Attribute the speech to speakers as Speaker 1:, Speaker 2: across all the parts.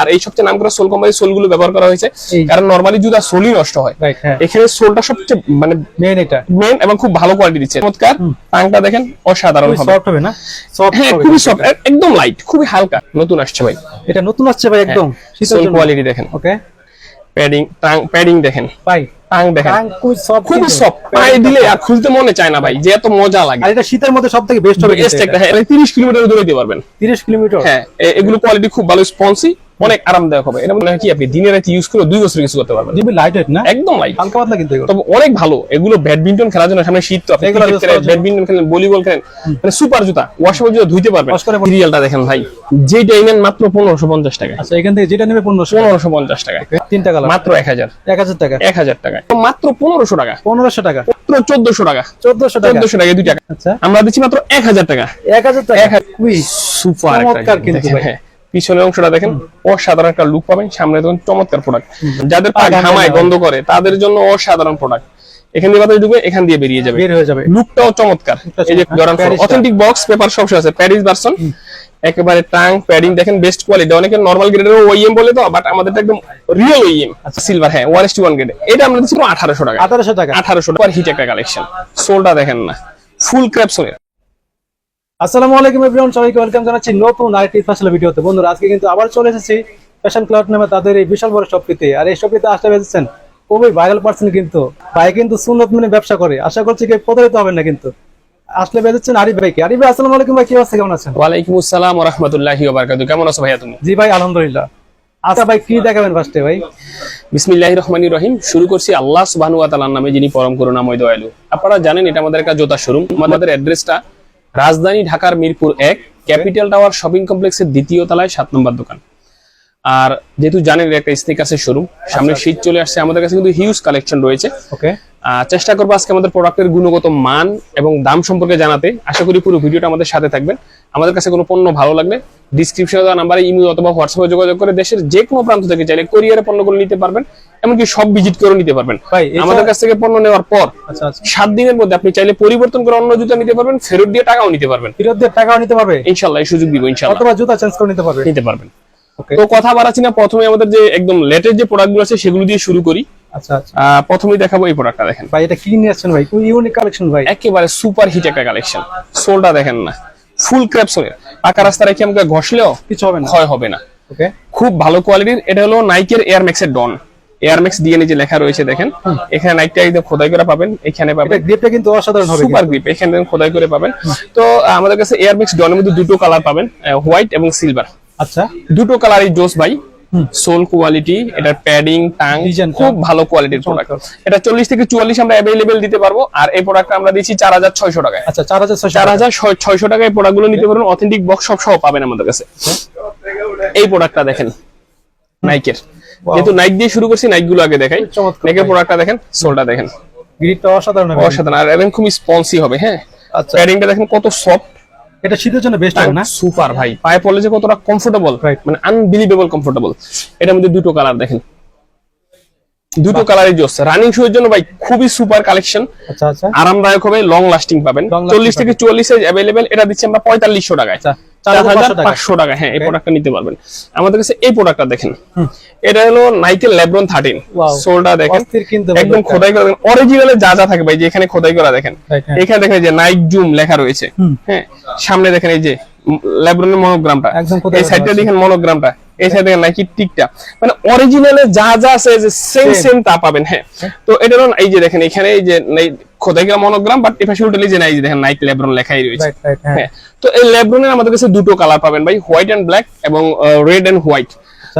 Speaker 1: আর এই সবচেয়ে নাম করা সোল কোম্পানির সোলগুলো ব্যবহার করা হয়েছে। কারণ নরমালি জুতা সোলই নষ্ট হয়
Speaker 2: হ্যাঁ।
Speaker 1: এখানে সোলটা সবচেয়ে মানে
Speaker 2: মেন এটা।
Speaker 1: মেন এবং খুব ভালো কোয়ালিটি দিচ্ছে। চমৎকার। টাংটা দেখেন অসাধারণ হবে।
Speaker 2: সফট হবে না? সফট
Speaker 1: হ্যাঁ খুবই সফট একদম লাইট খুবই হালকা নতুন আসছে ভাই।
Speaker 2: এটা নতুন আসছে ভাই একদম।
Speaker 1: সোল কোয়ালিটি দেখেন।
Speaker 2: ওকে
Speaker 1: প্যাডিং টাং প্যাডিং দেখেন।
Speaker 2: ভাই
Speaker 1: টাং দেখেন।
Speaker 2: টাং খুবই সফট
Speaker 1: খুবই সফট পায়ে দিলে আর খুলতে মনে চায় না ভাই যে এত মজা লাগে।
Speaker 2: আর এটা শীতের মধ্যে সব থেকে বেস্ট হবে
Speaker 1: Best একটা হ্যাঁ তিরিশ কিলোমিটার দূরে দিতে পারবেন।
Speaker 2: 30 কিলোমিটার।
Speaker 1: হ্যাঁ এগুলো কোয়ালিটি খুব ভালো স্পন্সি অনেক আরামদায়ক হবে। এটা মনে হয় কি আপনি দিনে রাতে ইউজ করে দুই বছর কিছু করতে পারবেন।
Speaker 2: জিবি লাইট না?
Speaker 1: একদম লাইট
Speaker 2: হালকা পাতলা কিন্তু এগুলো।
Speaker 1: তবে অনেক ভালো। এগুলো ব্যাডমিন্টন খেলার জন্য সামনে শীত তো আপনি
Speaker 2: এগুলো।
Speaker 1: ব্যাডমিন্টন খেলেন ভলিবল খেলেন মানে সুপার জুতা ওয়াশেবল জুতা ধুইতে পারবেন। সিরিয়ালটা দেখেন ভাই। যেটা নেন মাত্র পনেরোশো পঞ্চাশ টাকা।
Speaker 2: আচ্ছা এখান থেকে যেটা নেবে 1500
Speaker 1: পনেরোশো পঞ্চাশ টাকা।
Speaker 2: তিনটা কালার
Speaker 1: মাত্র এক হাজার।
Speaker 2: 1000 টাকা।
Speaker 1: এক হাজার টাকা। মাত্র পনেরোশো টাকা।
Speaker 2: 1500 টাকা।
Speaker 1: মাত্র চোদ্দশো টাকা।
Speaker 2: 1400 টাকা।
Speaker 1: চোদ্দশো টাকা দুই টাকা।
Speaker 2: আচ্ছা।
Speaker 1: আমরা দিচ্ছি মাত্র এক হাজার টাকা।
Speaker 2: 1000 টাকা।
Speaker 1: এক হাজার-
Speaker 2: খুবই
Speaker 1: সুপার
Speaker 2: চমৎকার কিন্তু ভাই।
Speaker 1: পিছনের অংশটা দেখেন অসাধারণ একটা লুক পাবেন। সামনে দেখুন চমৎকার প্রোডাক্ট যাদের পা
Speaker 2: ঘামায়
Speaker 1: গন্ধ করে তাদের জন্য অসাধারণ প্রোডাক্ট এখান দিয়ে বাতাস ঢুকবে এখান দিয়ে বেরিয়ে যাবে।
Speaker 2: বের হয়ে যাবে।
Speaker 1: লুকটাও চমৎকার। এই যে। অথেন্টিক বক্স পেপার সব আছে প্যারিস ভার্সন একেবারে টাং প্যাডিং দেখেন বেস্ট কোয়ালিটি অনেকে নরমাল গ্রেডের ওইএম বলে তো বাট আমাদের একদম রিয়েল ওইএম সিলভার হ্যাঁ ওয়ান ওয়ান গ্রেড এটা আমরা দিচ্ছি আঠারোশো টাকা।
Speaker 2: 1800 টাকা।
Speaker 1: আঠারোশো টাকা। হিট একটা কালেকশন সোলটা দেখেন না। ফুল ক্র্যাপসনের
Speaker 2: আসসালামু আলাইকুম এভরিওয়ান সবাইকে ওয়েলকাম জানাচ্ছি নতুন আরেকটি স্পেশাল ভিডিওতে। বন্ধুরা আজকে কিন্তু আবার চলে এসেছি ফ্যাশন ক্লাব নামে তাদের এই বিশাল বড় শপটিতে আর এই শপটিতে আসতে পেরেছেন খুবই ভাইরাল পার্সন কিন্তু। ভাই কিন্তু সুন্নত মেনে ব্যবসা করে। আশা করছি কেউ প্রতারিত হবেন না কিন্তু। আসলে বেঁধেছেন আরিফ ভাইকে। আরিফ ভাই আসসালামু আলাইকুম ভাই কি অবস্থা? কেমন আছেন?
Speaker 1: ওয়ালাইকুম আসসালাম ওয়া রাহমাতুল্লাহি ওয়া বারাকাতুহু। কেমন আছো ভাইয়া তুমি?
Speaker 2: জি ভাই আলহামদুলিল্লাহ। আচ্ছা ভাই কি দেখাবেন ফার্স্টে ভাই?
Speaker 1: বিসমিল্লাহির রহমানির রহিম। শুরু করছি আল্লাহ সুবহানাহু ওয়া তাআলার নামে যিনি পরম করুণাময় দয়ালু। আপনারা জানেন এটা আমাদের একটা জোতা শোরুম আমাদের অ্যাড্রেসটা রাজধানী ঢাকার মিরপুর এক ক্যাপিটাল টাওয়ার শপিং কমপ্লেক্সের দ্বিতীয় তলায় সাত নম্বর দোকান। আর যেহেতু জানেন একটা স্নিকার্সের শোরুম সামনে শীত চলে আসছে আমাদের কাছে কিন্তু হিউজ কালেকশন রয়েছে।
Speaker 2: ওকে।
Speaker 1: চেষ্টা করব আজকে আমাদের প্রোডাক্টের গুণগত মান এবং দাম সম্পর্কে জানাতে। আশা করি পুরো ভিডিওটা আমাদের সাথে থাকবেন। আমাদের কাছে কোনো পণ্য ভালো লাগলে ডিসক্রিপশনে দেওয়া নাম্বারে ইমেল অথবা হোয়াটসঅ্যাপে যোগাযোগ করে দেশের যে কোনো প্রান্ত থেকে চাইলে কোরিয়ারে পণ্যগুলো নিতে পারবেন এমনকি সব ভিজিট করেও নিতে পারবেন। আমাদের কাছ থেকে পণ্য নেওয়ার পর
Speaker 2: আচ্ছা আচ্ছা।
Speaker 1: সাত দিনের মধ্যে আপনি চাইলে পরিবর্তন করে অন্য জুতা নিতে পারবেন ফেরত দিয়ে টাকাও নিতে পারবেন।
Speaker 2: ফেরত দিয়ে টাকাও নিতে পারবে?
Speaker 1: ইনশাল্লাহ এই সুযোগ দিব ইনশাল্লাহ।
Speaker 2: অথবা জুতা চেঞ্জ করে নিতে পারবে?
Speaker 1: নিতে পারবেন। তো কথা বাড়াচ্ছি না প্রথমে আমাদের যে একদম লেটেস্ট যে প্রোডাক্টগুলো আছে সেগুলো দিয়ে শুরু করি।
Speaker 2: আচ্ছা আচ্ছা।
Speaker 1: প্রথমেই দেখাবো এই প্রোডাক্টটা দেখেন।
Speaker 2: ভাই এটা কি নিয়ে আসছেন ভাই? খুব ইউনিক কালেকশন ভাই।
Speaker 1: একেবারে সুপার হিট একটা কালেকশন সোলটা দেখেন না। ফুল পাকা রাস্তা রেখে আমাকে ঘষলেও
Speaker 2: কিছু হবে না।
Speaker 1: হবে না।
Speaker 2: ওকে
Speaker 1: খুব ভালো কোয়ালিটির এটা হলো নাইকের এয়ার ম্যাক্স এর ডন এয়ার ম্যাক্স ডিএনএ যে লেখা রয়েছে দেখেন। এখানে নাইকটা একদম খোদাই করে পাবেন। এখানে পাবেন
Speaker 2: গ্রিপটা কিন্তু অসাধারণ হবে
Speaker 1: সুপার গ্রিপ এখানে খোদাই করে পাবেন। তো আমাদের কাছে এয়ার ম্যাক্স ডনের মধ্যে দুটো কালার পাবেন হোয়াইট এবং সিলভার
Speaker 2: আচ্ছা।
Speaker 1: দুটো কালারই জোস ভাই। সোল কোয়ালিটি এটার প্যাডিং টাং খুব ভালো কোয়ালিটির প্রোডাক্ট এটা চল্লিশ থেকে চুয়াল্লিশ আমরা অ্যাভেলেবেল দিতে পারব। আর এই প্রোডাক্টটা আমরা দিচ্ছি চার হাজার ছয়শো টাকায়।
Speaker 2: আচ্ছা চার হাজার
Speaker 1: চার হাজার ছয়শো টাকায় এই প্রোডাক্টগুলো নিতে পারবেন। অথেন্টিক বক্স সব সহ পাবেন আমাদের কাছে। এই প্রোডাক্টটা দেখেন। নাইকের যেহেতু নাইক দিয়ে শুরু করছি নাইকগুলো আগে দেখাই। নাইকের প্রোডাক্টটা দেখেন সোলটা দেখেন।
Speaker 2: গ্রিপটা অসাধারণ
Speaker 1: অসাধারণ। আর এবং খুব স্পন্সি হবে হ্যাঁ।
Speaker 2: আচ্ছা।
Speaker 1: প্যাডিংটা দেখেন কত সফট
Speaker 2: এটা শীতের জন্য বেস্ট হবে না?
Speaker 1: সুপার ভাই পায়ে পড়লে যে কতটা কমফোর্টেবল
Speaker 2: রাইট
Speaker 1: মানে আনবিলিভেবল কমফোর্টেবল এটার মধ্যে দুটো কালার দেখেন। দুটো কালারই জোস রানিং শু এর জন্য ভাই খুবই সুপার কালেকশন
Speaker 2: আচ্ছা আচ্ছা।
Speaker 1: আরামদায়ক হবে লং লাস্টিং পাবেন। চল্লিশ থেকে চুয়াল্লিশ সাইজ অ্যাভেলেবেল এটা দিচ্ছি আমরা পঁয়তাল্লিশশো টাকায়।
Speaker 2: টাকা।
Speaker 1: হ্যাঁ এই প্রোডাক্টটা নিতে পারবেন। আমাদের কাছে এই প্রোডাক্টটা দেখেন। এটা হলো নাইকেল ল্যাব্রন থার্টিন সোলটা দেখেন। একদম খোদাই করা অরিজিনালে যা যা থাকে যে এখানে খোদাই করা দেখেন। এখানে দেখেন যে নাইক জুম লেখা রয়েছে। হ্যাঁ সামনে দেখেন এই যে ল্যাব্রনের মনোগ্রামটা এই সাইডটা। দেখেন মনোগ্রামটা এই সাইডে দেখেন নাইকি টিকটা মানে অরিজিনালে যা যা আছে যে সেম সেম তা পাবেন হ্যাঁ। তো এটা হলো এই যে দেখেন এখানে এই যে নাই- খোদাই করা মনোগ্রাম বাট এপাশে উল্টে যে নাই দেখেন নাইক লেব্রন লেখাই রয়েছে।
Speaker 2: হ্যাঁ।
Speaker 1: হ্যাঁ তো এই লেব্রনের আমাদের কাছে দুটো কালার পাবেন ভাই হোয়াইট এন্ড ব্ল্যাক এবং রেড এন্ড হোয়াইট।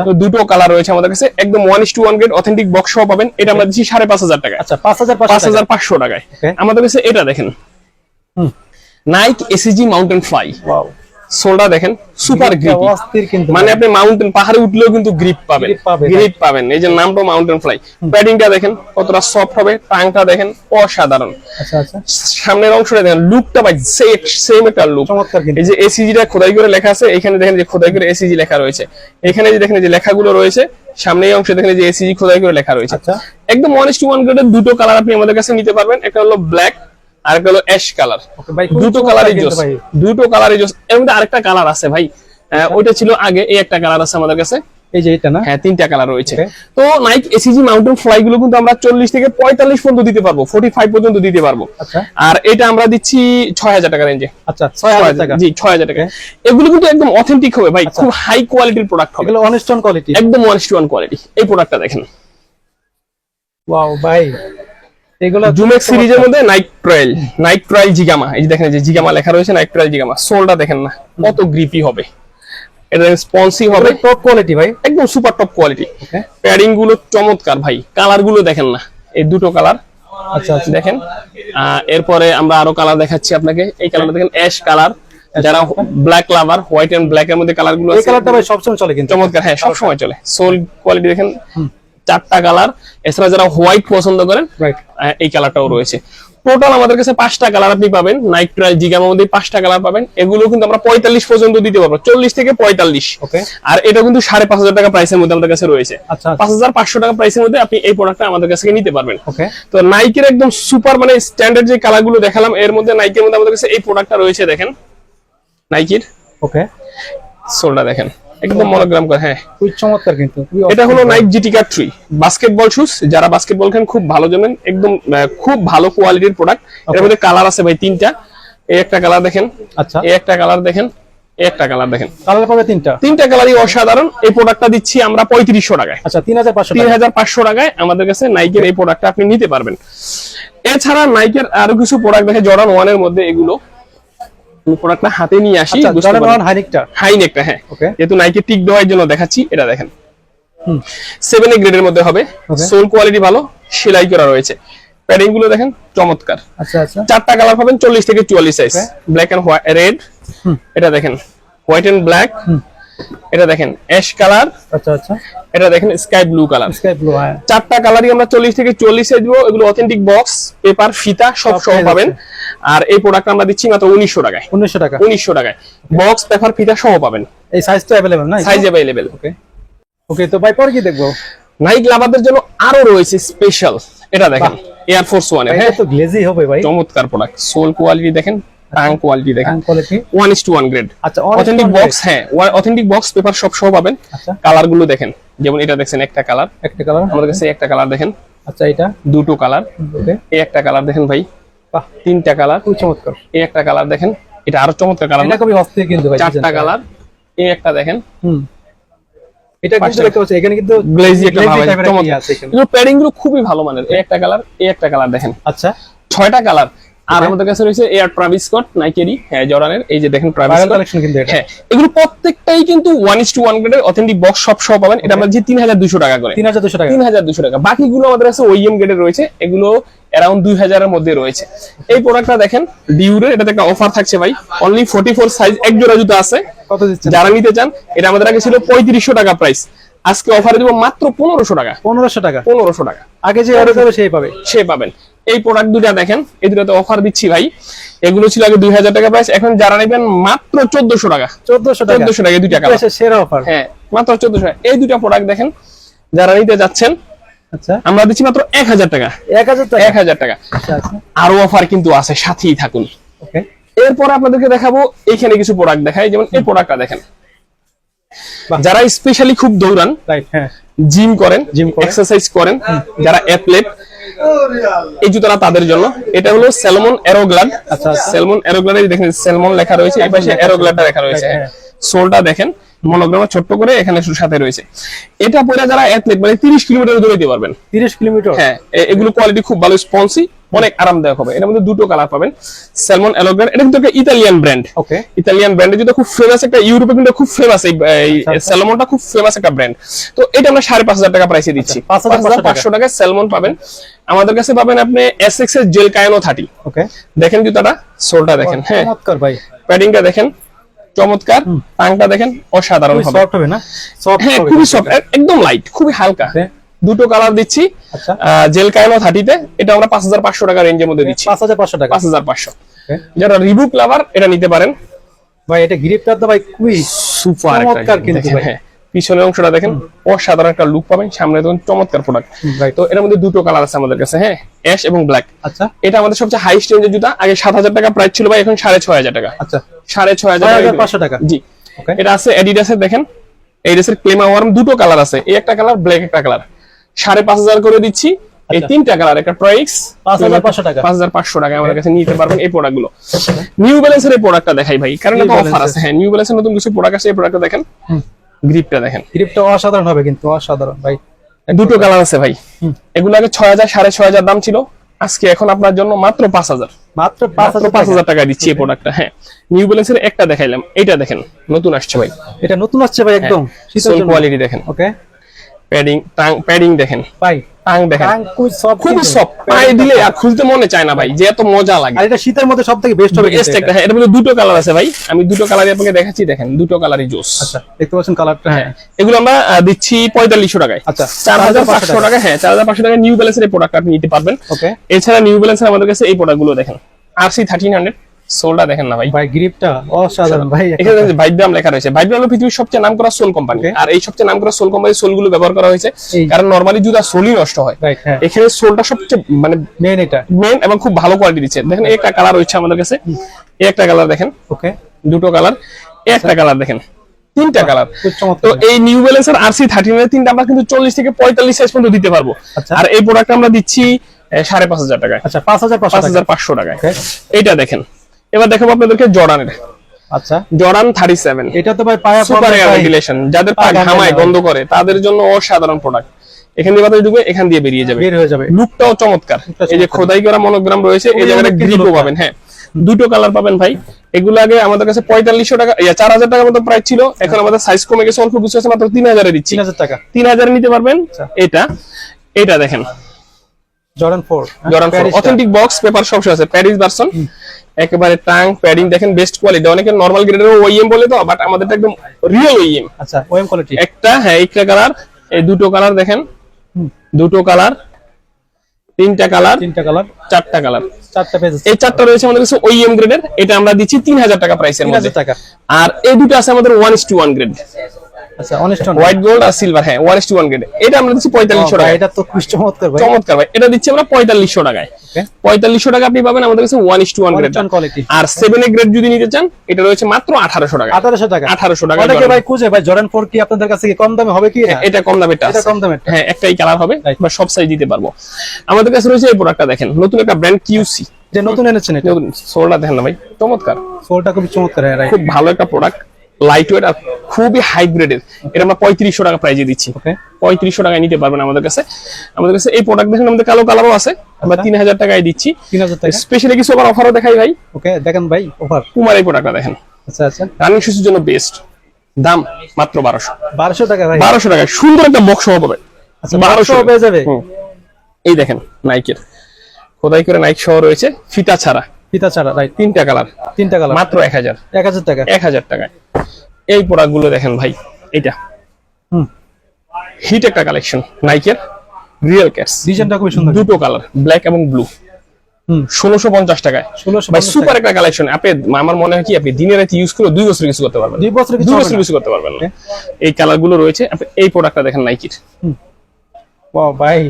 Speaker 1: তো দুটো কালার রয়েছে আমাদের কাছে একদম one is to one grade authentic box সহ পাবেন এটা আমরা দিচ্ছি সাড়ে পাঁচ হাজার টাকা
Speaker 2: আচ্ছা পাঁচ হাজার
Speaker 1: পাঁচ
Speaker 2: পাঁচ
Speaker 1: হাজার পাঁচশো টাকায়. আমাদের কাছে এটা দেখেন।
Speaker 2: হুম।
Speaker 1: নাইক এসিজি মাউন্টেন ফ্লাই সোলটা দেখেন সুপার গ্রিপি মানে আপনি মাউন্টেন পাহাড়ে উঠলেও কিন্তু গ্রিপ পাবেন। গ্রিপ পাবেন। এই যে নামটা মাউন্টেন ফ্লাই প্যাডিংটা দেখেন কতটা সফট হবে। টাংটা দেখেন অসাধারণ।
Speaker 2: আচ্ছা আচ্ছা।
Speaker 1: সামনের অংশটা দেখেন লুকটা ভাই সেম একটা লুক এই যে এসিজিটা খোদাই করে লেখা আছে এখানে দেখেন যে খোদাই করে এসিজি লেখা রয়েছে। এখানে যে দেখেন যে লেখাগুলো রয়েছে সামনে এই অংশে দেখেন যে এসিজি খোদাই করে লেখা রয়েছে।
Speaker 2: আচ্ছা।
Speaker 1: একদম ওয়ান টু ওয়ান গ্রেডের দুটো কালার আপনি আমাদের কাছে নিতে পারবেন। একটা হলো ব্ল্যাক আর একটা হলো অ্যাশ কালার
Speaker 2: ভাই
Speaker 1: দুটো কালারই জোস
Speaker 2: ভাই।
Speaker 1: দুটো কালারই জোস এর মধ্যে আরেকটা কালার আছে ভাই। আহ, ওইটা ছিল আগে এই একটা কালার আছে আমাদের কাছে।
Speaker 2: এই যে এটা না?
Speaker 1: হ্যাঁ তিনটা কালার রয়েছে। তো নাইক এসিজি মাউন্টেন ফ্লাই গুলো কিন্তু আমরা চল্লিশ থেকে পঁয়তাল্লিশ পর্যন্ত দিতে পারব ফোর্টি ফাইভ পর্যন্ত দিতে পারব।
Speaker 2: আচ্ছা।
Speaker 1: আর এটা আমরা দিচ্ছি ছয় হাজার টাকা রেঞ্জে
Speaker 2: আচ্ছা ছয় হাজার টাকা।
Speaker 1: জি ছয় হাজার টাকা। এগুলো কিন্তু একদম অথেন্টিক হবে ভাই
Speaker 2: আচ্ছা।
Speaker 1: খুব হাই কোয়ালিটির প্রোডাক্ট হবে।
Speaker 2: এগুলো অনস্টন কোয়ালিটি
Speaker 1: একদম ওয়ান টু ওয়ান কোয়ালিটি এই প্রোডাক্টটা দেখেন।
Speaker 2: ওয়াও ভাই এগুলো
Speaker 1: জুমেক্স সিরিজের মধ্যে Nike trail Nike trail Zegama এই যে দেখেন যে জিগামা লেখা রয়েছে নাইক ট্রায়াল জিগামা সোলটা দেখেন না কত গ্রিপি হবে। এটা স্পন্সি হবে।
Speaker 2: টপ কোয়ালিটি ভাই।
Speaker 1: একদম সুপার টপ কোয়ালিটি প্যাডিংগুলো চমৎকার ভাই কালারগুলো দেখেন না এই দুটো কালার
Speaker 2: আচ্ছা আচ্ছা।
Speaker 1: দেখেন আহ, এরপরে আমরা আরও কালার দেখাচ্ছি আপনাকে। এই কালারটা দেখেন অ্যাশ কালার যারা black lover white and black এর মধ্যে কালারগুলো
Speaker 2: এই কালারটা ভাই সবসময় চলে কিন্তু।
Speaker 1: চমৎকার হ্যাঁ সব সময় চলে। সোল কোয়ালিটি দেখেন চারটা কালার এছাড়া যারা হোয়াইট পছন্দ করেন
Speaker 2: রাইট
Speaker 1: এই কালারটাও রয়েছে। টোটাল আমাদের কাছে পাঁচটা কালার আপনি পাবেন। নাইক ট্রাই জিগার মধ্যে পাঁচটা কালার পাবেন। এগুলো কিন্তু আমরা পঁয়তাল্লিশ পর্যন্ত দিতে পারব। চল্লিশ থেকে পঁয়তাল্লিশ।
Speaker 2: ওকে
Speaker 1: আর এটা কিন্তু সাড়ে পাঁচ হাজার টাকা প্রাইসের মধ্যে আমাদের কাছে রয়েছে।
Speaker 2: আচ্ছা
Speaker 1: পাঁচ হাজার পাঁচশো টাকা প্রাইসের মধ্যে আপনি এই প্রোডাক্টটা আমাদের কাছে নিতে পারবেন।
Speaker 2: ওকে
Speaker 1: তো নাইকের একদম সুপার মানে স্ট্যান্ডার্ড যে কালারগুলো দেখালাম এর মধ্যে নাইকের মধ্যে আমাদের কাছে এই প্রোডাক্টটা রয়েছে দেখেন। নাইকির
Speaker 2: ওকে
Speaker 1: সোলটা দেখেন। একদম মনোগ্রাম করে হ্যাঁ।
Speaker 2: খুবই চমৎকার কিন্তু
Speaker 1: এটা হলো। Nike GT cut three basketball shoes যারা বাস্কেটবল খেলেন খুব ভালো জানেন। একদম খুব ভালো কোয়ালিটির প্রোডাক্টের মধ্যে কালার আছে ভাই তিনটা। এই একটা কালার দেখেন।
Speaker 2: আচ্ছা।
Speaker 1: এই একটা কালার দেখেন। একটা কালার দেখেন।
Speaker 2: কালার পাবে তিনটা?
Speaker 1: তিনটা কালারই অসাধারণ। এই প্রোডাক্টটা দিচ্ছি আমরা পঁয়ত্রিশশো টাকায়।
Speaker 2: আচ্ছা তিন হাজার পাঁচশো
Speaker 1: তিন হাজার পাঁচশো টাকায় আমাদের কাছে নাইকের এই প্রোডাক্টটা আপনি নিতে পারবেন। এছাড়া নাইকের আরও কিছু প্রোডাক্ট দেখে জর্ডান ওয়ানের মধ্যে এগুলো। প্রোডাক্টটা হাতে নিয়ে আসি
Speaker 2: আচ্ছা
Speaker 1: হাই নেকটা হ্যাঁ। যেহেতু নাইকে টিক দেওয়ার জন্য দেখাচ্ছি এটা দেখেন। সেভেন এ গ্রেডের মধ্যে হবে। সোল কোয়ালিটি ভালো সেলাই করা রয়েছে। প্যাডিংগুলো দেখেন চমৎকার।
Speaker 2: আচ্ছা আচ্ছা।
Speaker 1: চারটা কালার পাবেন চল্লিশ থেকে চুয়াল্লিশ size
Speaker 2: Okay.
Speaker 1: Black and red এটা দেখেন হোয়াইট এন্ড ব্ল্যাক এটা দেখেন অ্যাশ কালার
Speaker 2: আচ্ছা আচ্ছা।
Speaker 1: এটা দেখেন sky blue colour
Speaker 2: sky blue হ্যাঁ।
Speaker 1: চারটা কালারই আমরা চল্লিশ থেকে চল্লিশ সাইজ দিব এগুলো অথেন্টিক বক্স পেপার ফিতা সব সহ পাবেন। আর এই প্রোডাক্ট আমরা দিচ্ছি মাত্র উনিশশো টাকায়।
Speaker 2: উনিশশো টাকা।
Speaker 1: উনিশশো টাকায়। বক্স পেপার ফিতা সহ পাবেন।
Speaker 2: এই সাইজটা অ্যাভেলেবেল না?
Speaker 1: সাইজ অ্যাভেলেবেল
Speaker 2: ওকে ওকে তো ভাই পরে কি দেখব?
Speaker 1: নাইক লাভারদের জন্য আরও রয়েছে স্পেশাল এটা দেখেন এয়ার ফোর্স ওয়ান হ্যাঁ
Speaker 2: তো গ্লেজি হবে ভাই।
Speaker 1: চমৎকার প্রোডাক্ট সোল কোয়ালিটি দেখেন টাং কোয়ালিটি দেখেন।
Speaker 2: Quality
Speaker 1: one is to one grade
Speaker 2: আচ্ছা
Speaker 1: অথেন্টিক বক্স হ্যাঁ অথেন্টিক বক্স পেপার সব সহ পাবেন।
Speaker 2: আচ্ছা।
Speaker 1: কালারগুলো দেখেন যেমন এটা দেখছেন একটা কালার
Speaker 2: একটা কালার
Speaker 1: আমাদের কাছে একটা কালার দেখেন।
Speaker 2: আচ্ছা এটা।
Speaker 1: দুটো কালার
Speaker 2: ওকে
Speaker 1: এই একটা কালার দেখেন ভাই।
Speaker 2: বাহ
Speaker 1: তিনটা কালার।
Speaker 2: খুব চমৎকার।
Speaker 1: এই একটা কালার দেখেন এটা আরও চমৎকার কালার
Speaker 2: এটা খুবই অস্থির কিন্তু ভাই
Speaker 1: চারটা কালার এই একটা দেখেন।
Speaker 2: হুম। এটা কিন্তু দেখতে পাচ্ছেন এখানে কিন্তু
Speaker 1: গ্লেজি একটা ভাব আছে,
Speaker 2: একটা ইয়ে
Speaker 1: চমৎকার
Speaker 2: আছে
Speaker 1: কিন্তু প্যাডিংগুলো খুবই ভালো মানের। এই একটা কালার এই একটা কালার দেখেন।
Speaker 2: আচ্ছা।
Speaker 1: ছয়টা কালার আর আমাদের কাছে রয়েছে এয়ার ট্রাভিস স্কট নাইকেরই হ্যাঁ জর্ডানের এই যে দেখেন ট্রাভিস স্কট
Speaker 2: কালেকশন কিন্তু এটা।
Speaker 1: হ্যাঁ এগুলো প্রত্যেকটাই কিন্তু ওয়ান ইস টু ওয়ান গ্রেডের অথেন্টিক বক্স সব সহ পাবেন। এটা আমরা যে তিন হাজার দুশো টাকা করে।
Speaker 2: তিন হাজার দুশো টাকা।
Speaker 1: তিন হাজার দুশো টাকা। বাকিগুলো আমাদের কাছে ওইএম গ্রেডের রয়েছে। এগুলো অ্যারাউন্ড দুই হাজারের মধ্যে রয়েছে। এই প্রোডাক্টটা দেখেন ডিউরের এটাতে একটা অফার থাকছে ভাই। অনলি ফোর্টি ফোর সাইজ এক জোড়া জুতো আছে।
Speaker 2: কত দিচ্ছেন?
Speaker 1: যারা নিতে চান এটা আমাদের আগে ছিল পঁয়ত্রিশশো টাকা প্রাইস আজকে অফারে দিব মাত্র পনেরোশো টাকা।
Speaker 2: পনেরোশো টাকা।
Speaker 1: পনেরোশো টাকা।
Speaker 2: আগে যে অর্ডার করবে সেই পাবে।
Speaker 1: সে পাবেন। এই প্রোডাক্ট দুটা দেখেন এই দুটাতে অফার দিচ্ছি ভাই। এগুলো ছিল আগে দুই হাজার টাকা প্রাইস এখন যারা নেবেন মাত্র চোদ্দশো টাকা।
Speaker 2: চোদ্দশো টাকা।
Speaker 1: চোদ্দশো টাকা কালার
Speaker 2: দেশের সেরা অফার
Speaker 1: হ্যাঁ মাত্র চোদ্দশো টাকা। এই দুটা প্রোডাক্ট দেখেন যারা নিতে যাচ্ছেন
Speaker 2: আচ্ছা।
Speaker 1: আমরা দিচ্ছি মাত্র এক হাজার টাকা।
Speaker 2: এক হাজার টাকা।
Speaker 1: এক হাজার টাকা।
Speaker 2: আচ্ছা আচ্ছা।
Speaker 1: আরও অফার কিন্তু আছে সাথেই থাকুন।
Speaker 2: ওকে।
Speaker 1: এরপর আপনাদেরকে দেখাবো এখানে কিছু প্রোডাক্ট দেখাই যেমন এই প্রোডাক্টটা দেখেন। যারা স্পেশালি খুব দৌড়ান
Speaker 2: রাইট হ্যাঁ।
Speaker 1: জিম করেন
Speaker 2: Gym করেন।
Speaker 1: এক্সারসাইজ করেন যারা অ্যাথলেট এই জুতোটা তাদের জন্য। এটা হলো স্যালমন এরোগ্লাড
Speaker 2: আচ্ছা, সেলমন
Speaker 1: স্যালমন অ্যারোগ্লাডে দেখেন স্যালমন লেখা রয়েছে এই পাশে এরোগ্লাডটা লেখা রয়েছে।
Speaker 2: হ্যাঁ।
Speaker 1: সোলটা দেখেন মনোগ্রামে ছোট্ট করে এখানে সাথে রয়েছে। এটা পরে যারা অ্যাথলেট মানে তিরিশ কিলোমিটার দৌড়াতে পারবেন।
Speaker 2: তিরিশ কিলোমিটার?
Speaker 1: হ্যাঁ এগুলো কোয়ালিটি খুব ভালো স্পন্সি অনেক আরামদায়ক হবে। এর মধ্যে দুটো কালার পাবেন। স্যালমন অ্যারোগ্লাড এটা কিন্তু একটা ইতালিয়ান ব্র্যান্ড
Speaker 2: ওকে
Speaker 1: ইতালিয়ান ব্র্যান্ডের যেটা খুব ফেমাস একটা ইউরোপে কিন্তু খুব ফেমাস এই
Speaker 2: আচ্ছা, আচ্ছা।
Speaker 1: স্যালমনটা খুব ফেমাস একটা ব্র্যান্ড তো এটা আমরা সাড়ে পাঁচ হাজার টাকা প্রাইসে দিচ্ছি।
Speaker 2: আচ্ছা, পাঁচ হাজার পাঁচশো
Speaker 1: টাকায় স্যালমন পাবেন। আমাদের কাছে পাবেন আপনি এস এক্সের জেল কায়নো থার্টি
Speaker 2: ওকে
Speaker 1: দেখেন জুতাটা সোলটা দেখেন হ্যাঁ।
Speaker 2: চমৎকার ভাই।
Speaker 1: প্যাডিংটা দেখেন চমৎকার। টাংটা দেখেন অসাধারণ হবে।
Speaker 2: সফট হবে না? সফট
Speaker 1: হ্যাঁ খুবই সফট একদম লাইট খুবই হালকা. দুটো কালার দিচ্ছি।
Speaker 2: আচ্ছা।
Speaker 1: জেল কায়নো থার্টিতে এটা আমরা পাঁচ হাজার পাঁচশো টাকা রেঞ্জের মধ্যে দিচ্ছি।
Speaker 2: পাঁচ হাজার পাঁচশো টাকা।
Speaker 1: পাঁচ হাজার পাঁচশো। যারা রিবুক লাভার এটা নিতে পারেন।
Speaker 2: ভাই এটা গ্রিপটা তো ভাই খুবই
Speaker 1: সুপার
Speaker 2: চমৎকার কিন্তু
Speaker 1: দেখেন,
Speaker 2: ভাই।
Speaker 1: হ্যাঁ পিছনের অংশটা দেখেন অসাধারণ একটা লুক পাবেন। সামনে দেখুন চমৎকার প্রোডাক্ট তো এটার মধ্যে দুটো কালার আছে আমাদের কাছে হ্যাঁ অ্যাশ এবং ব্ল্যাক
Speaker 2: আচ্ছা।
Speaker 1: এটা আমাদের সবচেয়ে হাইস্ট রেঞ্জের জুতা। আগে সাত হাজার টাকা প্রাইস ছিল ভাই এখন সাড়ে ছয় হাজার টাকা।
Speaker 2: আচ্ছা।
Speaker 1: সাড়ে ছয় হাজার
Speaker 2: পাঁচশো টাকা।
Speaker 1: জি. এটা আছে অ্যাডিডাসের দেখেন। এই ড্রেসের ক্লেমা ওয়ার্ম দুটো কালার আছে। এই একটা কালার ব্ল্যাক একটা কালার সাড়ে পাঁচ হাজার করে দিচ্ছি। এই
Speaker 2: আচ্ছা।
Speaker 1: তিনটা কালার একটা ট্রয়েক্স
Speaker 2: 5,500 টাকা।
Speaker 1: পাঁচ হাজার পাঁচশো টাকা আমাদের কাছে নিতে পারবেন এই প্রোডাক্টগুলো। নিউ ব্যালেন্সের এই প্রোডাক্টটা দেখাই ভাই কারণ এটা অফার আছে। হ্যাঁ নিউ ব্যালেন্সের নতুন কিছু প্রোডাক্ট আছে এই প্রোডাক্টটা দেখেন। গ্রিপটা দেখেন।
Speaker 2: গ্রিপটা অসাধারণ হবে কিন্তু অসাধারণ ভাই।
Speaker 1: দুটো কালার আছে ভাই। এগুলো আগে ছয় হাজার সাড়ে ছয় হাজার দাম ছিল। আজকে এখন আপনার জন্য মাত্র পাঁচ হাজার।
Speaker 2: মাত্র পাঁচ হাজার
Speaker 1: পাঁচ
Speaker 2: টাকা
Speaker 1: হাজার টাকা দিচ্ছি এই প্রোডাক্টটা হ্যাঁ। নিউ ব্যালেন্সের একটা দেখাইলাম এটা দেখেন নতুন আসছে ভাই।
Speaker 2: এটা নতুন আসছে ভাই একদম।
Speaker 1: কোয়ালিটি দেখেন।
Speaker 2: ওকে
Speaker 1: প্যাডিং টাং প্যাডিং দেখেন।
Speaker 2: ভাই
Speaker 1: টাং দেখেন।
Speaker 2: টাং খুবই সফট
Speaker 1: খুবই সফট পায়ে দিলে আর খুলতে মনে চায় না ভাই যে এত মজা লাগে।
Speaker 2: আর এটা শীতের মধ্যে সব থেকে বেস্ট হবে
Speaker 1: Best একটা হ্যাঁ এর মধ্যে দুটো কালার আছে ভাই। আমি দুটো কালারই আপনাকে দেখাচ্ছি দেখেন দুটো কালারই জোস।
Speaker 2: আচ্ছা দেখতে পাচ্ছেন কালারটা হ্যাঁ।
Speaker 1: এগুলো আমরা দিচ্ছি পঁয়তাল্লিশশো টাকায়।
Speaker 2: আচ্ছা,
Speaker 1: চার হাজার
Speaker 2: 4,500
Speaker 1: পাঁচশো টাকা হ্যাঁ চার হাজার পাঁচশো টাকা নিউ ব্যালেন্সের এই প্রোডাক্ট আপনি নিতে পারবেন।
Speaker 2: ওকে
Speaker 1: এছাড়া নিউ ব্যালেন্সের আমাদের কাছে এই প্রোডাক্টগুলো দেখেন। আর সি থার্টিন হান্ড্রেড সোলটা দেখেন না ভাই।
Speaker 2: ভাই গ্রিপটা অসাধারণ। ভাই
Speaker 1: এখানে ভাইব্রাম লেখা রয়েছে। ভাইব্রাম হলো পৃথিবীর সবচেয়ে নাম করা সোল কোম্পানি। আর এই সবচেয়ে নাম করা সোলগুলো ব্যবহার করা হয়েছে। কারণ নর্মালি জুতা সোলই নষ্ট হয়।
Speaker 2: হ্যাঁ।
Speaker 1: এখানে সোলটা সবচেয়ে মানে
Speaker 2: মেন এটা।
Speaker 1: মেন এবং খুব ভালো কোয়ালিটি দিচ্ছে। দেখেন একটা কালার রয়েছে আমাদের কাছে। একটা কালার দেখেন।
Speaker 2: ওকে
Speaker 1: দুটো কালার একটা কালার দেখেন। তিনটা কালার তো এই নিউ ব্যালেন্সের আরসি থার্টিন তিনটা আমরা কিন্তু চল্লিশ থেকে পঁয়তাল্লিশ সাইজ পর্যন্ত দিতে পারব।
Speaker 2: আচ্ছা।
Speaker 1: আর এই প্রোডাক্ট আমরা দিচ্ছি সাড়ে পাঁচ হাজার টাকায়।
Speaker 2: আচ্ছা পাঁচ হাজার
Speaker 1: পাঁচ হাজার পাঁচশো টাকায়. এইটা দেখেন। এবার দেখাবো আপনাদেরকে জর্ডানের।
Speaker 2: আচ্ছা।
Speaker 1: জর্ডান থার্টি সেভেন
Speaker 2: এটা তো ভাই পায়া
Speaker 1: সুপার এয়ার ভেন্টিলেশন যাদের পা ঘামায় গন্ধ করে তাদের জন্য অসাধারণ প্রোডাক্ট এখান দিয়ে বাতাস ঢুকবে এখান দিয়ে বেরিয়ে যাবে।
Speaker 2: বের হয়ে যাবে।
Speaker 1: লুকটাও চমৎকার। এই যে খোদাই করা মনোগ্রাম রয়েছে এই জায়গাটা গ্রিপও পাবেন হ্যাঁ। দুটো কালার পাবেন ভাই। এগুলো আগে আমাদের কাছে পঁয়তাল্লিশশো টাকা চার হাজার টাকার মতো প্রাইস ছিল। এখন আমাদের সাইজ কমে গেছে অল্প কিছু আছে মাত্র তিন হাজারে দিচ্ছি
Speaker 2: তিন হাজার টাকা।
Speaker 1: তিন হাজারে নিতে পারবেন
Speaker 2: আচ্ছা।
Speaker 1: এটা। এটা দেখেন।
Speaker 2: Jordan four
Speaker 1: Jordan authentic box paper সব আছে প্যারিস ভার্সন একেবারে টাং প্যাডিং দেখেন বেস্ট কোয়ালিটি অনেকে নর্মাল গ্রেডের ওইএম বলে তো বাট আমাদেরটা একদম রিয়েল ওইএম
Speaker 2: আচ্ছা ওএম কোয়ালিটি
Speaker 1: একটা হ্যাঁ একটা কালার এই দুটো কালার দেখেন। দুটো কালার তিনটা কালার
Speaker 2: তিনটা কালার
Speaker 1: চারটা কালার
Speaker 2: চারটা পেজ
Speaker 1: এই চারটা রয়েছে আমাদের কাছে ওইএম গ্রেডের এটা আমরা দিচ্ছি তিন হাজার টাকা প্রাইসের মধ্যে।
Speaker 2: টাকা।
Speaker 1: আর এই দুটো আছে আমাদের one is to one grade
Speaker 2: আচ্ছা অনেস্ট
Speaker 1: হোয়াইট গোল্ড আর সিলভার হ্যাঁ ওয়ান টু ওয়ান গ্রেড এটা আমরা দিচ্ছি পঁয়তাল্লিশশো টাকা
Speaker 2: এটা তো খুব চমৎকার ভাই।
Speaker 1: চমৎকার ভাই এটা দিচ্ছি আমরা পঁয়তাল্লিশশো টাকায়। পঁয়তাল্লিশশো টাকা আপনি পাবেন আমাদের কাছে one is to. One grade
Speaker 2: quality
Speaker 1: R seven grade যদি নিতে চান এটা রয়েছে মাত্র আঠারোশো টাকা।
Speaker 2: আঠারোশো টাকা।
Speaker 1: আঠারোশো টাকা
Speaker 2: অনেকে ভাই খুঁজে ভাই জর্ডান ফোর কি আপনাদের কাছে কম দামে হবে কি?
Speaker 1: এটা কম
Speaker 2: এটা কম।
Speaker 1: হ্যাঁ একটাই কালার হবে
Speaker 2: Right.
Speaker 1: বা সব সাইজ দিতে পারব। আমাদের কাছে রয়েছে এই প্রোডাক্টটা দেখেন নতুন একটা ব্র্যান্ড কিউসি
Speaker 2: যে নতুন এনেছেন এটা?
Speaker 1: সোলটা দেখেন না ভাই চমৎকার।
Speaker 2: ফোরটা খুব চমৎকার হ্যাঁ
Speaker 1: খুব ভালো একটা প্রোডাক্ট লাইট ওয়েট আর খুবই হাই গ্রেডের এটা আমরা পঁয়ত্রিশশো টাকা প্রাইজে দিচ্ছি। পঁয়ত্রিশশো টাকায় নিতে পারবেন আমাদের কাছে। আমাদের কাছে এই প্রোডাক্ট দেখেন আমাদের কালো কালারও আছে। আমরা
Speaker 2: আচ্ছা।
Speaker 1: তিন হাজার টাকায় দিচ্ছি।
Speaker 2: তিন হাজার টাকা?
Speaker 1: স্পেশালি কিছু আবার অফারও দেখাই ভাই।
Speaker 2: ওকে দেখেন ভাই অফার
Speaker 1: কুমার এই প্রোডাক্টটা দেখেন।
Speaker 2: আচ্ছা আচ্ছা।
Speaker 1: রানিং শিশুর জন্য বেস্ট দাম মাত্র বারোশো।
Speaker 2: বারোশো টাকা ভাই।
Speaker 1: বারোশো টাকায়। সুন্দর একটা বক্স হবে
Speaker 2: আচ্ছা বারোশো। পেয়ে যাবে।
Speaker 1: এই দেখেন নাইকের খোদাই করে নাইক সহ রয়েছে। ফিতা ছাড়া।
Speaker 2: পিতা ছাড়া রাইট
Speaker 1: তিনটা কালার
Speaker 2: তিনটা কালার
Speaker 1: মাত্র এক হাজার।
Speaker 2: এক হাজার টাকা।
Speaker 1: এক হাজার টাকায়। এই প্রোডাক্টগুলো দেখেন ভাই এটা
Speaker 2: হুম।
Speaker 1: হিট একটা কালেকশন নাইকের রিয়েল ক্যাটস
Speaker 2: ডিজাইনটা খুবই সুন্দর।
Speaker 1: দুটো কালার ব্ল্যাক এবং ব্লু ষোলোশো পঞ্চাশ টাকায়। ভাই সুপার একটা কালেকশন আপনি আমার মনে হয় কি আপনি রাতে ইউজ করে দুই বছর কিছু করতে পারবেন।
Speaker 2: দুই বছর
Speaker 1: দুই বছর। কিছু করতে পারবেন না। এই কালারগুলো রয়েছে আপনি এই প্রোডাক্টটা দেখেন নাইকির
Speaker 2: Wow, ভাই।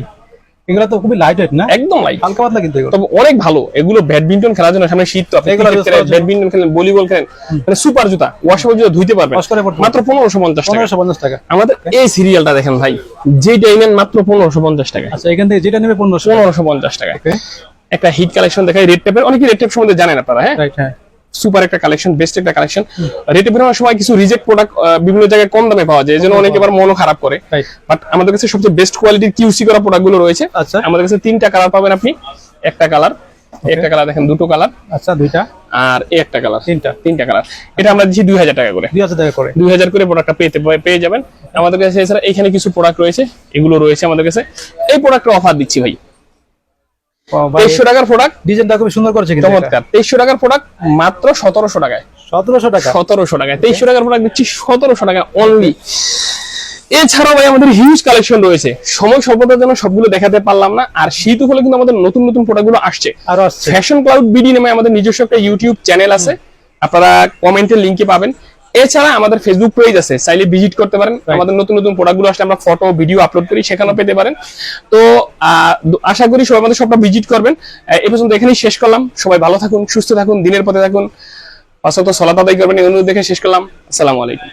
Speaker 2: এগুলো তো খুবই লাইট ওয়েট না?
Speaker 1: একদম লাইট
Speaker 2: হালকা পাতলা কিন্তু
Speaker 1: তবে অনেক ভালো। এগুলো ব্যাডমিন্টন খেলার জন্য সামনে শীত তো আপনি। ব্যাডমিন্টন খেলেন ভলিবল খেলেন মানে সুপার জুতা ওয়াশেবল জুতা ধুইতে পারবেন। মাত্র পনেরোশো পঞ্চাশ টাকা।
Speaker 2: পনেরোশো পঞ্চাশ টাকা।
Speaker 1: আমাদের এই সিরিয়ালটা দেখেন ভাই যে ডাইমেন মাত্র পনেরোশো পঞ্চাশ টাকা।
Speaker 2: আচ্ছা এখান থেকে যেটা নেবে পনেরোশো
Speaker 1: পনেরোশো পঞ্চাশ টাকা। একটা হিট কালেকশন দেখাই রেড টেপের অনেকে রেড টেপ সম্বন্ধে জানেন আপনারা হ্যাঁ?
Speaker 2: রাইট হ্যাঁ
Speaker 1: সুপার একটা কালেকশন বেস্ট একটা কালেকশন রেড টেপের অনেক সময় কিছু রিজেক্ট প্রোডাক্ট বিভিন্ন জায়গায় কম দামে পাওয়া যায় এই জন্য অনেকে আবার মনও খারাপ করে। বাট আমাদের কাছে সবচেয়ে বেস্ট কোয়ালিটির কিউসি করা প্রোডাক্টগুলো রয়েছে।
Speaker 2: আচ্ছা।
Speaker 1: আমাদের কাছে তিনটা কালার পাবেন আপনি। একটা কালার একটা কালার দেখেন দুটো কালার
Speaker 2: আচ্ছা দুইটা।
Speaker 1: আর এই একটা কালার
Speaker 2: তিনটা।
Speaker 1: তিনটা কালার এটা আমরা দিচ্ছি দুই হাজার টাকা করে।
Speaker 2: দুই হাজার টাকা করে।
Speaker 1: দুই হাজার করে প্রোডাক্টটা পেতে পেয়ে যাবেন। আমাদের কাছে এছাড়া এখানে কিছু প্রোডাক্ট রয়েছে। এগুলো রয়েছে আমাদের কাছে। এই প্রোডাক্টের অফার দিচ্ছি ভাই। তেইশশো টাকার প্রোডাক্ট
Speaker 2: ডিজাইনটা খুবই সুন্দর করেছে
Speaker 1: চমৎকার। তেইশশো টাকার প্রোডাক্ট মাত্র সতেরোশো টাকায়।
Speaker 2: সতেরোশো টাকা?
Speaker 1: সতেরোশো টাকায়। তেইশশো টাকার প্রোডাক্ট দিচ্ছি সতেরোশো টাকা অনলি এছাড়াও ভাই আমাদের হিউজ কালেকশন রয়েছে। সময় স্বল্পতার জন্য সবগুলো দেখাতে পারলাম না। আর শীত হলে কিন্তু আমাদের নতুন নতুন প্রোডাক্টগুলো আসছে।
Speaker 2: আর
Speaker 1: ফ্যাশন ক্লাউড বিডি নামে আমাদের নিজস্ব একটা ইউটিউব চ্যানেল আছে। আপনারা কমেন্টের লিঙ্কে পাবেন। এছাড়া আমাদের ফেসবুক পেজ আছে চাইলে ভিজিট করতে পারেন। আমাদের নতুন নতুন প্রোডাক্টগুলো আসলে আমরা ফটো ভিডিও আপলোড করি সেখানেও পেতে পারেন। তো আহ, আশা করি সবাই আমাদের সবটা ভিজিট করবেন। এ পর্যন্ত এখানেই শেষ করলাম। সবাই ভালো থাকুন সুস্থ থাকুন দিনের পথে থাকুন। পাশাপাশি সলাত আদায় করবেন এই অনুরোধ দেখে শেষ করলাম। আসসালামু আলাইকুম।